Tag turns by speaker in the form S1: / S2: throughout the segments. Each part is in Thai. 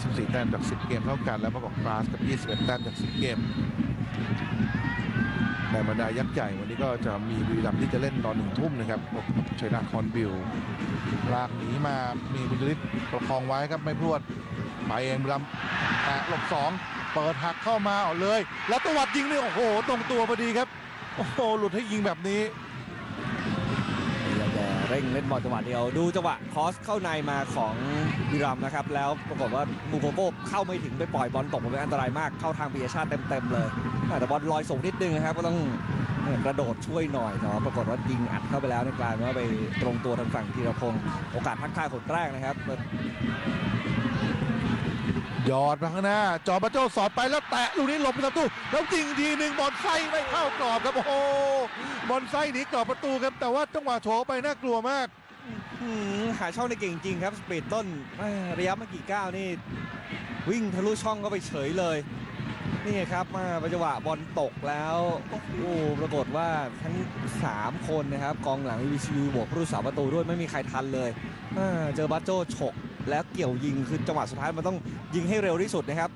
S1: 24 แต้มจาก 10 เกมเท่ากัน แล้วประกอบกราสกับ 21 แต้มจาก 10 เกมในบรรดายักษ์ใหญ่วันนี้ก็จะมีบุรีรัมย์ที่จะเล่นตอนหนึ่งทุ่มนะครับกับชัยนาทคอนบิลลากหนีมา มีบุญฤทธิ์ประคองไว้ครับไม่พรวด ไปเองบุรีรัมย์แตะหลบสองเปิดหักเข้ามาเอาเลย แล้วตวัดยิงนี่โอ้โห ตรงตัวพอดีครับ โอ้โห หลุดให้ยิงแบบนี้
S2: เร่งเล่นบอลจังหวะเดียว ดูจังหวะคอสเข้าในมาของวิรัมนะครับ แล้วปรากฏว่ามูโกโกเข้าไม่ถึงไปปล่อยบอลตกมันเป็นอันตรายมากเข้าทางปิยชาติเต็มๆเลยแต่บอลลอยสูงนิดนึงนะครับก็ต้องกระโดดช่วยหน่อยเนาะปรากฏว่ายิงอัดเข้าไปแล้วในกลายว่าไปตรงตัวทางฝั่งธีรพงศ์โอกาสทักทายคนแรกนะครับ
S1: หยอดมาข้างหน้า จอบัโจสอดไปแล้วแตะลูกนี้หลบประตูแล้วจริงทีหนึ่งบอลไส้ไม่เข้ากรอบครับโอ้ บอลไส้หนีกรอบประตูครับ แต่ว่าจังหวะโฉไปน่ากลัวมาก
S2: อืมหาช่องได้เก่งจริงครับสปีดต้นแม่ระยะไม่กี่ก้าวนี่ วิ่งทะลุช่องก็ไปเฉยเลย นี่ครับมาประจังหวะบอลตกแล้วโอ้โหปรากฏว่าทั้ง 3 คนนะครับกองหลังวีซีบวกผู้รักษาประตูด้วยไม่มีใครทันเลยอ่าเจอบัตโจฉกแล้วเกี่ยวยิงคือจังหวะสุดท้ายมันต้องยิงให้เร็วที่สุดนะครับ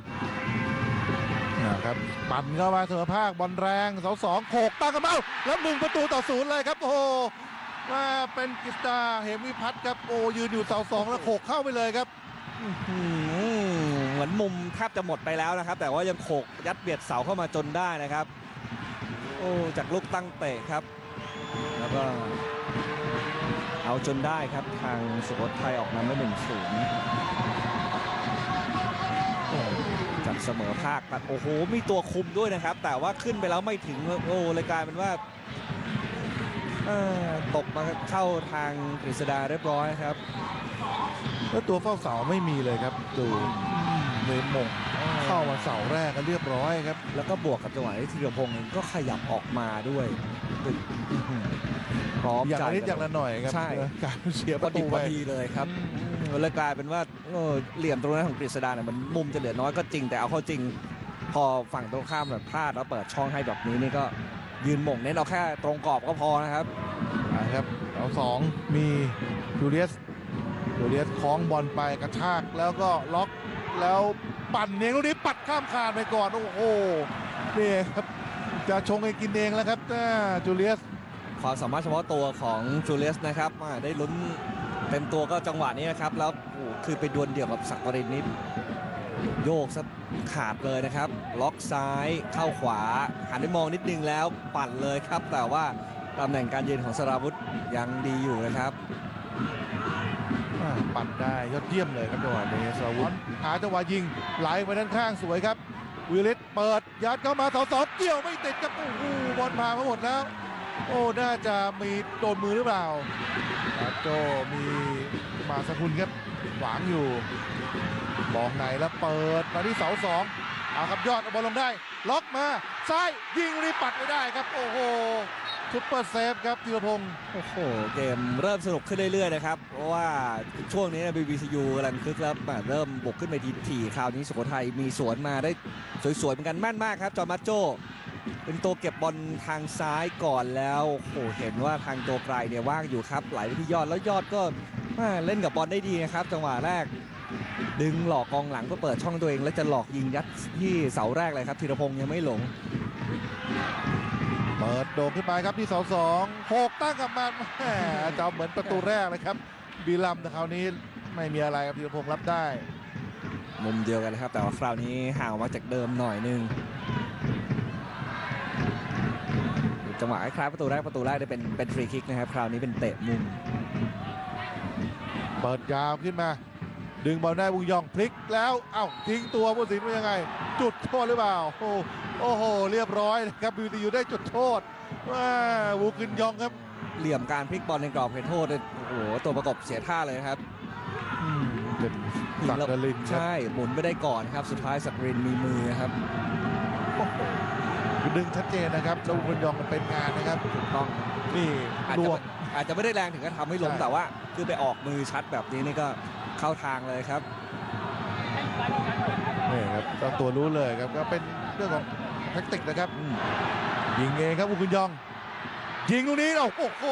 S1: นะครับปั่นเข้ามาเสมอภาคบอลแรงเสาสองโขกตั้งกระเบ้าแล้วหนึ่งประตูต่อศูนย์เลยครับ โอ้โหมาเป็นกิสตาเหมวิพัฒน์ครับโอ้ยืนอยู่เสาสองแล้วโขกเข้าไปเลยครับ
S2: อืมเหมือนมุมแทบจะหมดไปแล้วนะครับ แต่ว่ายังโขกยัดเบียดเสาเข้ามาจนได้นะครับ โอ้จากลูกตั้งเตะครับ แล้วก็เอาจนได้ครับทางสุโขทัยออกนำได้หนึ่งศูนย์จาก เสมอภาคตัดโอ้โห มีตัวคุมด้วยนะครับ แต่ว่าขึ้นไปแล้วไม่ถึงโอ้เลยกลายเป็นว่าเอ่อตกมาเข้าทางกฤษดาเรียบร้อยครับ
S1: แล้วตัวเฝ้าเสาไม่มีเลยครับดูเวนมงเข้ามาเสาแรกก็เรียบร้อยครับ
S2: แล้วก็บวกกับจังหวะที่ธีรพงศ์เองก็ขยับออกมาด้วยอื้อหือพร้อม
S1: อย่าง
S2: จ่า
S1: ละนิดอย่างละหน่อยครับ
S2: ใช่
S1: การเสีย
S2: พ
S1: ป
S2: อ
S1: ระ
S2: ดี
S1: ตู
S2: พ
S1: ไป
S2: อดีเลยครับ อืมเลยกลายเป็นว่าเออเหลี่ยมตรงนั้นของกฤษดาเนี่ยมันมุมจะเหลือน้อยก็จริงแต่เอาเข้าจริง พอฝั่งตรงข้ามแบบพลาดแล้วเปิดช่องให้แบบนี้นี่ก็ยืนหม่งเน้นเอาแค่ตรงกรอบก็พอนะครับ
S1: นะครับเอาสองมีจูเลียสจูเลียสคล้องบอลไปกระชากแล้วก็ล็อกแล้วปั่นเองลูกนี้ปัดข้ามคานไปก่อนโอ้โหนี่ครับจะชงให้กินเองแล้วครับอ่าจูเลียส
S2: ความสามารถเฉพาะตัวของจูเลียสนะครับอ่าได้ลุ้น เต็มตัวก็จังหวะนี้นะครับ แล้วโอ้โหคือไปดวลเดี่ยวกับสักกรินนิดโยกซะขาดเลยนะครับ ล็อกซ้ายเข้าขวาหันไปมองนิดนึงแล้วปั่นเลยครับ แต่ว่าตำแหน่งการยืนของสราวุธยังดีอยู่นะครับ
S1: อ่าปั่นได้ยอดเยี่ยมเลยครับจังหวะนี้สราวุธหาจังหวะยิงไหลไปด้านข้างสวยครับวิลิตเปิดยัดเข้ามาสองสองเกี่ยวไม่ติดครับโอ้โหบอลผ่านมาหมดแล้ว โอ้น่าจะมีโดนมือหรือเปล่าครับโจมีมาสกุลครับหวางอยู่มองไหนแล้วเปิดมาที่เสาสองเอาครับยอดเอาบอลลงได้ ล็อกมาซ้ายยิงรีปัดไม่ได้ครับ โอ้โหซุปเปอร์เซฟครับธีรพงศ์
S2: โอ้โห เกมเริ่มสนุกขึ้นเรื่อยๆนะครับ เพราะว่าช่วงนี้ BBCU กำลังคึกแล้วเริ่มบุกขึ้นไปทีถี่คราวนี้สุโขทัยมีสวนมาได้สวยๆเหมือนกันแม่นมากครับ จอร์มาโจ เป็นตัวเก็บบอลทางซ้ายก่อนแล้วโอ้โหเห็นว่าทางตัวไกลเนี่ยว่างอยู่ครับ ไหลไปที่ยอดแล้วยอดก็แม่เล่นกับบอลได้ดีนะครับ จังหวะแรก ดึงหลอกกองหลังก็เปิดช่องตัวเอง แล้วจะหลอกยิงยัดที่เสาแรกเลยครับธีรพงศ์ยังไม่หลง
S1: เปิดโด่งขึ้นไปครับที่เสาสองหกตั้งกลับมาแหมจะเหมือนประตูแรกเลยครับบีลัมแต่คราวนี้ไม่มีอะไรครับธีรพงศ์รับได้
S2: มุมเดียวกันนะครับ แต่ว่าคราวนี้ห่างออกมาจากเดิมหน่อยนึง จังหวะคล้ายประตูแรกประตูแรกได้เป็นเป็นฟรีคิกนะครับคราวนี้เป็นเตะมุม
S1: เปิดยาวขึ้นมา ดึงบอลได้บุงยองพลิกแล้วเอ้าทิ้งตัวผู้สินว่ายังไง จุดโทษหรือเปล่า โอ้โหโอ้โห เรียบร้อยนะครับบิวตีอยู่ได้จุดโทษว้าวูกินยองครับ
S2: เหลี่ยมการพลิกบอลในกรอบเขตโทษโอ้โหตัวประกบเสียท่าเลยครับ
S1: เป็นสักดลิน
S2: ใช่หมุนไม่ได้ก่อนครับ สุดท้ายสักรินมีมือครับ
S1: ดึงชัดเจนนะครับแล้ววูกินยองมันเป็นงานนะครับ
S2: ถูกต้อง
S1: นี่
S2: อาจ
S1: ร
S2: จะ
S1: วม
S2: อาจจะไม่ได้แรงถึงกับทำให้ล้ม
S1: ใช่
S2: แต่ว่า คือไปออกมือชัดแบบนี้นี่ก็เข้าทางเลยครับ
S1: นี่ครับเจ้าตัวรู้เลยครับก็เป็นเรื่องของแท็กติกนะครับ
S2: อืม
S1: ยิงเองครับอุกุนยอง ยิงตรงนี้โอ้โห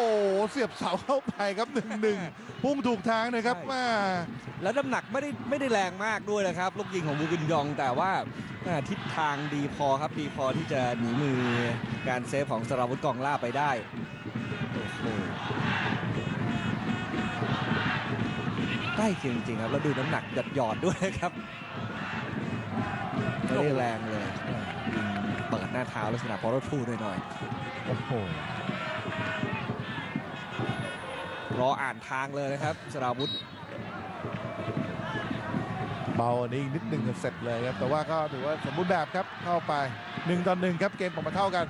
S1: เสียบเสาเข้าไปครับหนึ่งหนึ่งพุ่งถูกทางนะครับ
S2: ใช่
S1: มา
S2: แล้วน้ำหนักไม่ได้ไม่ได้แรงมากด้วยนะครับ ลูกยิงของบูกินยอง แต่ว่าอ่าทิศทางดีพอครับดีพอที่จะหนีมือการเซฟของสราวุธกองล่าไปได้โอ้โหใกล้เคียงจริงๆครับ แล้วดูน้ำหนักหยดหยอดๆด้วยครับไม่ได้แรงเลยอ่ายิงเปิดหน้าเท้าลักษณะพอรถทูด้วยหน่อย
S1: โอ้โห
S2: รออ่านทางเลยนะครับสราวุธ
S1: เบาอันนี้อีกนิดหนึ่งเสร็จเลยครับแต่ว่าก็ถือว่าสมบูรณ์แบบครับเข้าไปหนึ่งต่อหนึ่งครับเกมออกมาเท่ากัน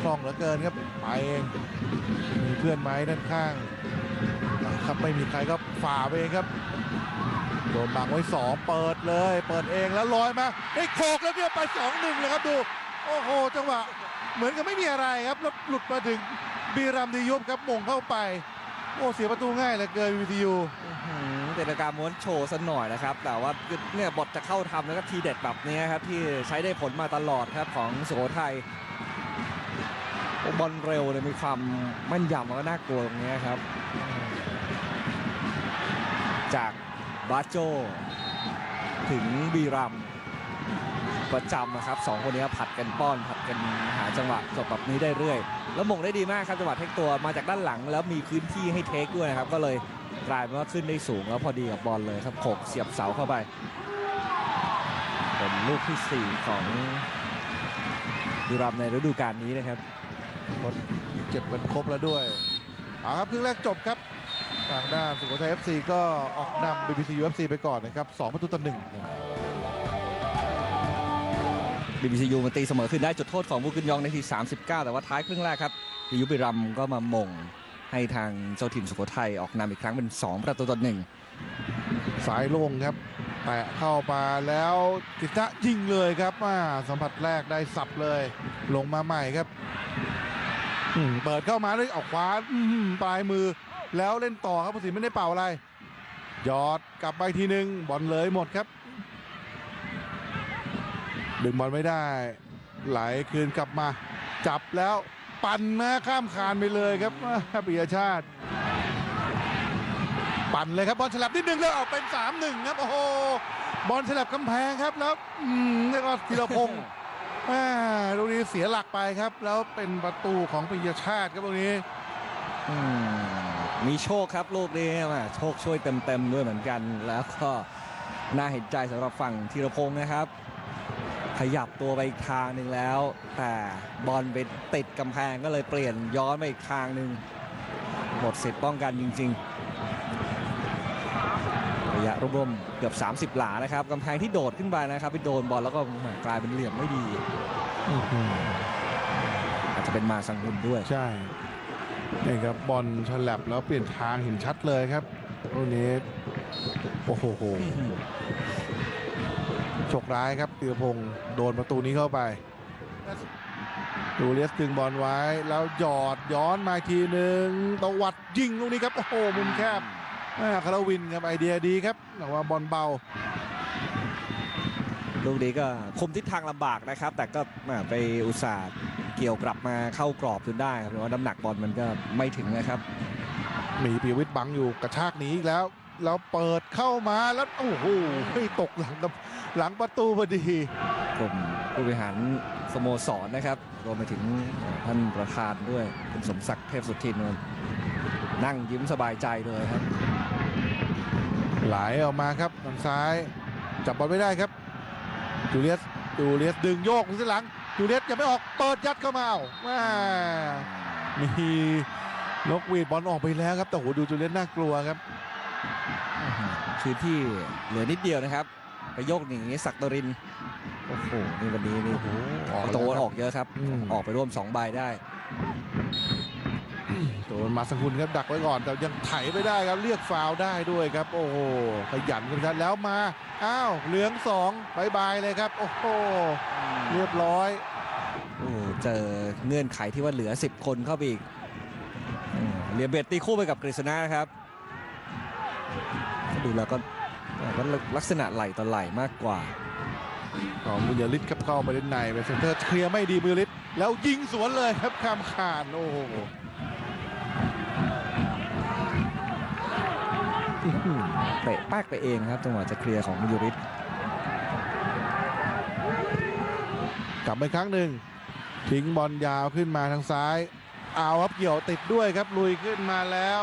S1: คล่องเหลือเกินครับไปเองมีเพื่อนไม้ด้านข้างครับไม่มีใครก็ฝ่าไปเองครับโดนบังไว้สองเปิดเลย เปิดเองแล้วลอยมาได้โขกแล้วเนี่ยไปสองหนึ่งเลยครับดูโอ้โหจังหวะเหมือนกับไม่มีอะไรครับแล้วหลุดมาถึงบีรัมดียุบครับมงเข้าไป โอ้เสียประตูง่ายเหลือเกินวีทียู
S2: เตะการม้วนโชว์สัหน่อยนะครับ แต่ว่าเนี่ยบทจะเข้าทำแล้วก็ทีเด็ดแบบนี้ครับ ที่ใช้ได้ผลมาตลอดครับของสุโขทัยบอลเร็วเลยมีความแม่นยำแล้วก็น่ากลัวตรงนี้ครับ จากบาโจ ถึงบีรัมประจำนะครับสองคนนี้ผัดกันป้อนผัด กันหาจังหวะจบแบบนี้ได้เรื่อย แล้วมงได้ดีมากครับจังหวะเทคตัวมาจากด้านหลัง แล้วมีพื้นที่ให้เทคด้วยนะครับ ก็เลยกลายเป็นว่าขึ้นได้สูงแล้วพอดีกับบอลเลยครับโขกเสียบเสาเข้าไปเป็นลูกที่ 4 ของดูรัมในฤดูกาลนี้นะครับ
S1: เจ็บกันครบแล้วด้วยเอาครับครึ่งแรกจบครับทางด้านสุโขทัย FC ก็ออกนำ BBC UFC ไปก่อนนะครับ2ประตูต่อหนึ่ง
S2: BBCU มาตีเสมอขึ้นได้จุดโทษของบุกินยองในที 39 แต่ว่าท้ายครึ่งแรกครับดิยุบิรัมก็มามงให้ทางเจ้าถิ่นสุโขทัยออกนำอีกครั้งเป็น 2 ประตูต่อหนึ่ง
S1: สายโล่งครับแตะเข้ามาแล้วกิตะยิงเลยครับมาสัมผัสแรกได้สับเลย ลงมาใหม่ครับเปิดเข้ามาเลยออกขวาอื้อหือปลายมือ แล้วเล่นต่อครับผู้สินไม่ได้เป่าอะไร ยอดกลับไปทีหนึ่งบอลเลยหมดครับ ดึงบอลไม่ได้ ไหลคืนกลับมา จับแล้วปั่นมาข้ามคานไปเลยครับปิยชาติ ปั่นเลยครับบอลฉลับนิดนึงแล้วออกเป็น 3-1 ครับ โอ้โห บอลฉลับกำแพงครับแล้วอืมแล้วก็ธีรพงศ์อ่าลูกนี้เสียหลักไปครับ แล้วเป็นประตูของปิยชาติครับตรงนี้
S2: มีโชคครับลูกนี้โชคช่วยเต็มๆด้วยเหมือนกัน แล้วก็น่าเห็นใจสำหรับฝั่งธีรพงศ์นะครับ ขยับตัวไปอีกทางหนึ่งแล้ว แต่บอลไปติดกำแพงก็เลยเปลี่ยนย้อนไปอีกทางหนึ่งหมดสิทธิ์ป้องกันจริง ๆ ระยะรวมเกือบ 30 หลานะครับกำแพงที่โดดขึ้นไปนะครับไปโดนบอลแล้วก็กลายเป็นเหลี่ยมไม่ดีอาจจะเป็นมาสังหุนด้วย
S1: ใช่นี่ครับบอลฉลับแล้วเปลี่ยนทางเห็นชัดเลยครับลูกนี้โอ้โห โชคร้ายครับธีรพงศ์โดนประตูนี้เข้าไป ดูเลียสดึงบอลไว้ แล้วหยอดย้อนมาอีกทีหนึ่งตวัดยิงลูกนี้ครับ โอ้โหมุมแคบอ่าคาราวินครับไอเดียดีครับแต่ว่าบอลเบา
S2: ลูกนี้ก็คุมทิศทางลำบากนะครับ แต่ก็แหม่ไปอุตส่าห์เกี่ยวกลับมาเข้ากรอบจนได้ครับแต่ว่าน้ำหนักบอลมันก็ไม่ถึงนะครับ
S1: มีปีวิทย์บังอยู่กระชากหนีอีกแล้ว แล้วเปิดเข้ามาแล้วโอ้โหไม่ตกหลังกับ หลังประตูพอดี
S2: กลุ่มผู้บริหารสโมสรนะครับ รวมไปถึงท่านประธานด้วยคุณสมศักดิ์เทพสุทินนั่งยิ้มสบายใจเลยครับ
S1: ไหลออกมาครับทางซ้าย จับบอลไม่ได้ครับจูเลียสจูเลียสดึงโยกที่หลังจูเลียสยังไม่ออกเปิดยัดเข้ามาเอาแม่มีนกหวีดบอลออกไปแล้วครับแต่โหดูจูเลียสน่ากลัวครับ
S2: พื้นที่เหลือนิดเดียวนะครับ ไปโยกหนีสักตรินโอ้โหนี่วันนี้นี่
S1: โอ้โหออก
S2: โต
S1: แล้วครับ
S2: ออกเยอะครับ
S1: อืม
S2: ออกไปร่วม2ใบได้
S1: โดนมาสังคุณครับดักไว้ก่อนแต่ยังไถไม่ได้ครับเรียกฟาวล์ได้ด้วยครับ โอ้โหขยันกันครับแล้วมาอ้าวเหลืองสองบายบายเลยครับ โอ้โหเรียบร้อย
S2: โอ้เจอเงื่อนไขที่ว่าเหลือ 10 คนเข้าไปอีกอืมเรียเบตตีคู่ไปกับกฤษณะนะครับ ดูแล้วก็ ก็ลักษณะไหลต่อไหลมากกว่า
S1: ของบุญยฤทธิ์ครับเข้าไปเล่นในเป็นเซนเตอร์เคลียร์ไม่ดีบุญยฤทธิ์แล้วยิงสวนเลยครับข้ามคานโอ้โห
S2: อื้อหือเตะปากไปเองครับจังหวะจะเคลียร์ของยูริส
S1: กลับไปครั้งหนึ่งทิ้งบอลยาวขึ้นมาทางซ้าย เอาครับเกี่ยวติดด้วยครับลุยขึ้นมาแล้ว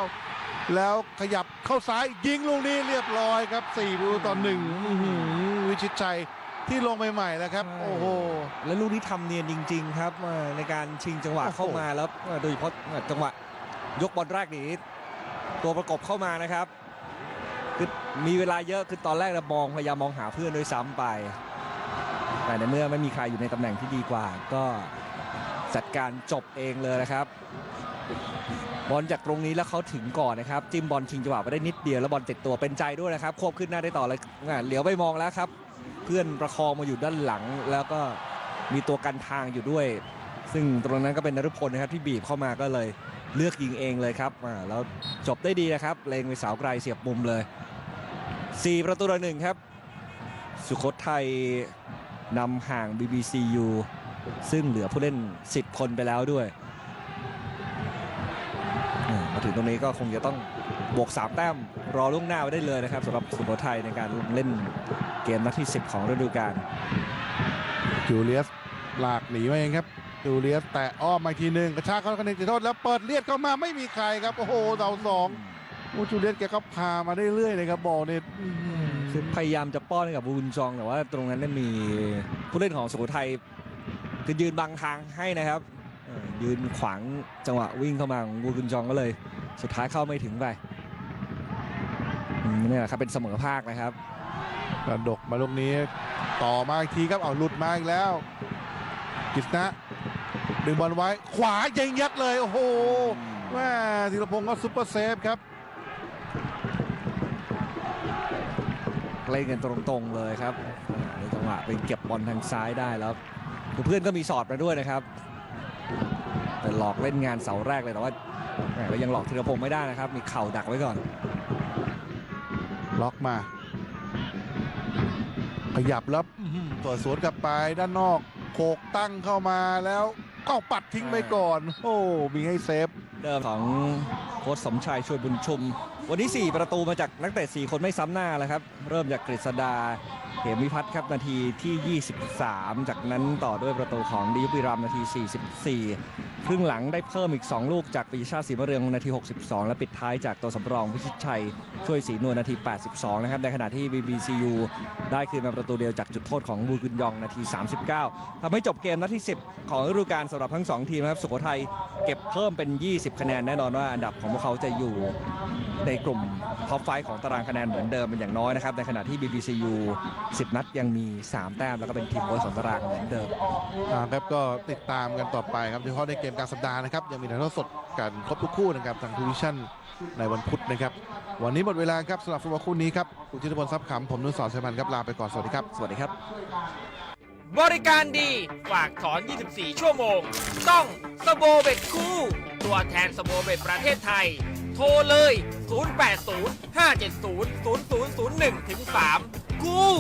S1: แล้วขยับเข้าซ้ายยิงลูกนี้เรียบร้อยครับ4ประตูต่อหนึ่งอื้อหือวิชิตชัยที่ลงใหม่ๆแล้วครับ โอ้โห
S2: แล้วลูกนี้ทำเนียนจริง ๆ ครับเอ่อในการชิงจังหวะ
S1: โอ้โห
S2: เข้ามาแล้วเอ่อโดยเฉพาะจังหวะยกบอลแรกนี้ตัวประกบเข้ามานะครับคือมีเวลาเยอะคือตอนแรกเรามองพยายามมองหาเพื่อนด้วยซ้ำไป แต่ในเมื่อไม่มีใครอยู่ในตำแหน่งที่ดีกว่า ก็จัดการจบเองเลยนะครับ บอลจากตรงนี้แล้วเขาถึงก่อนนะครับจิ้มบอลชิงจังหวะไปได้นิดเดียวแล้วบอลติดตัวเป็นใจด้วยนะครับควบขึ้นหน้าได้ต่อเลยเหลียวไปมองแล้วครับ เพื่อนประคองมาอยู่ด้านหลัง แล้วก็มีตัวกันทางอยู่ด้วย ซึ่งตรงนั้นก็เป็นนฤพลนะครับที่บีบเข้ามาก็เลยเลือกยิงเองเลยครับแล้วจบได้ดีนะครับเลงไปเสาไกลเสียบมุมเลย 4 ประตูต่อหนึ่งครับ สุโขทัยนำห่าง BBCU ซึ่งเหลือผู้เล่น 10 คนไปแล้วด้วย ถึงตรงนี้ก็คงจะต้องบวก 3 แต้มรอล่วงหน้าไว้ได้เลยนะครับสำหรับสุโขทัยในการลงเล่นเกมนัดที่ 10 ของฤดูกาล
S1: จูเลียสลากหนีมาเองครับจูเลียสแตะอ้อมมาอีกทีหนึ่งกระชากเข้าคะแนนจุดโทษแล้วเปิดเลียดเข้ามาไม่มีใครครับ โอ้โหเสาสองโอ้จูเลียสแกก็พามาได้เรื่อยเลยครับบอลเนี่ยอื้อหือ
S2: คือพยายามจะป้อนให้กับบูนจองแต่ว่าตรงนั้นเนี่ยมีผู้เล่นของสุโขทัยคือยืนบังทางให้นะครับเอ่อ ยืนขวางจังหวะวิ่งเข้ามาของบูนจองก็เลย สุดท้ายเข้าไม่ถึงไปอืมนี่แหละครับเป็นเสมอภาคนะครับ
S1: กระดกมาลูกนี้ต่อมาอีกทีครับเอาหลุดมาอีกแล้วกฤษณะดึงบอลไว้ ขวายิงยัดเลยโอ้โหแม่ธีรพงศ์ก็ซุปเปอร์เซฟครับ
S2: เล่นกันตรงๆเลยครับในจังหวะไปเก็บบอลทางซ้ายได้แล้วคือเพื่อนก็มีสอดมาด้วยนะครับ แต่หลอกเล่นงานเสาแรกเลยแต่ว่าแหม่ก็ยังหลอกธีรพงศ์ไม่ได้นะครับ มีเข่าดักไว้ก่อน
S1: ล็อกมา ขยับแล้วอื้อหือตัวสวนกลับไปด้านนอกโขกตั้งเข้ามาแล้วก็ปัดทิ้งไปก่อน โอ้มีให้เซฟ
S2: เดิมของโค้ชสมชายช่วยบุญชุม วันนี้ 4 ประตูมาจากนักเตะ4คนไม่ซ้ำหน้าแล้วครับ เริ่มจากกฤษดา เหมวิพัฒน์ครับนาทีที่ 23 จากนั้นต่อด้วยประตูของดิยุบิรัมนาที 44 ครึ่งหลังได้เพิ่มอีก 2 ลูกจากปิชาติศรีมะเรืองนาที 62 และปิดท้ายจากตัวสำรองพิชิตชัย ช่วยศรีนวลนาที 82 นะครับในขณะที่ BBCU ได้คืนมาประตูเดียวจากจุดโทษของบูกุนยองนาที 39ทำให้จบเกมนัดที่ 10 ของฤดูกาลสำหรับทั้ง 2 ทีมนะครับสุโขทัยเก็บเพิ่มเป็น 20 คะแนนแน่นอนว่าอันดับของพวกเขาจะอยู่ในกลุ่ม ท็อปไฟของตารางคะแนนเหมือนเดิมเป็นอย่างน้อยนะครับ ในขณะที่ BBCU 10 นัดยังมี 3 แต้ม แล้วก็เป็นทีมโบยของตารางเหมือนเดิม
S1: อ่าครับก็ติดตามกันต่อไปครับโดยเฉพาะในเกมกลางสัปดาห์นะครับ ยังมีถ่ายทอดสดกันครบทุกคู่นะครับทางทูวิชั่นในวันพุธนะครับ วันนี้หมดเวลาครับสำหรับฟุตบอลคู่นี้ครับคุณจิตรพลทรัพย์ขำผมนุ่นสอนชัยพันธ์ครับลาไปก่อนสวัสดีครับ
S2: สวัสดีครับ
S3: บริการดีฝากถอน 24 ชั่วโมง ต้องสโบเบ็ดคู่ ตัวแทนสโบเบ็ดประเทศไทย โทรเลย 080 570 0001ถึง3กู้